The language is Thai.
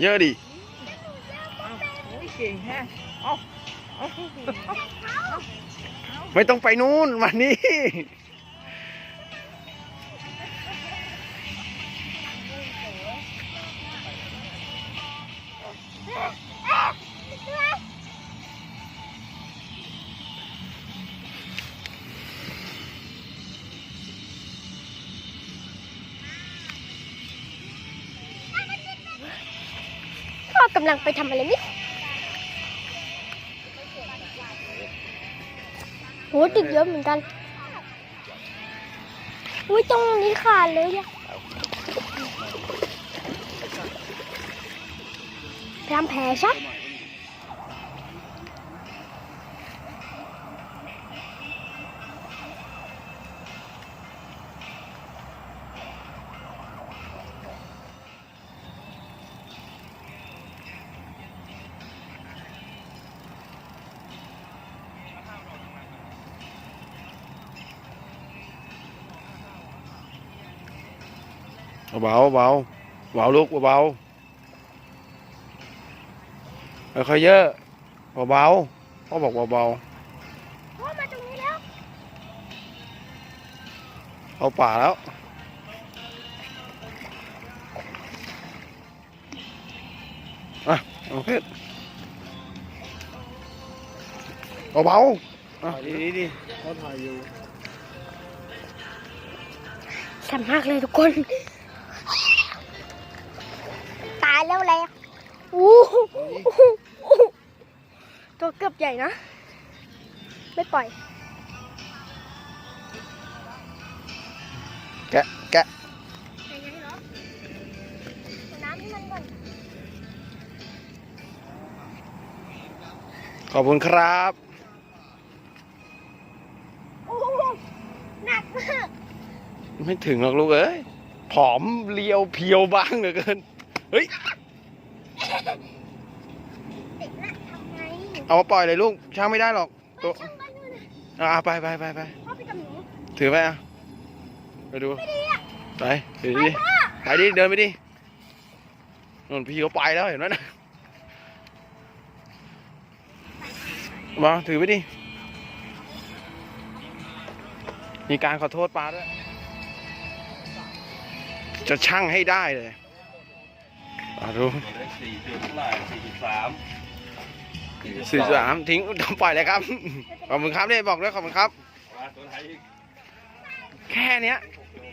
เยอะดิเอาโอ้ยเก่งแฮะเอาเอาไม่ต้องไปนู่นมานี่ กำลังไปทำอะไรไม่โหติดเยอะเหมือนกัน อุ้ยตรงนี้ขาดเลยอะทำแผลชัด เบาเบาเบาลูกเบาค่อยๆเยอะเบาๆพ่อบอกเบาพ่อมาตรงนี้แล้วๆเอาป่าแล้ว อะเอาเพชรเบาๆอะดีดีดีเขาถ่ายอยู่สั่นมากเลยทุกคน ตายแล้วแหละอู้หูตัวเกือบใหญ่นะ ไม่ปล่อย แกะแกะใส่ยังเหรอน้ำให้มันก่อนขอบคุณครับโอ้โหหนักมาก ไม่ถึงหรอกลูกเอ้ย ผอมเรียวเพียวบ้างเหลือเกิน เฮ้ยเด็กน่ะทำไงเอามาปล่อยเลยลูก ช่างไม่ได้หรอกตัวช่างบ้านนู่นน่ะอ่าไปไปไปไปพ่อไปกับหนูถือไปอะ ไปดู ไม่ดีอะไปถือดิไปดิ เดินไปดินนพี่เขาไปแล้วเห็นไหมนะมาถือไปดิ มีการขอโทษปลาด้วย จะช่างให้ได้เลยมาดูสี่จุดเท่าไหร่สี่จุดสามสี่สามทิ้งต้องปล่อยเลยครับ ขอบคุณครับเนี่ยบอกด้วยขอบคุณครับมาตัวไหนอีกแค่เนี้ยโอ้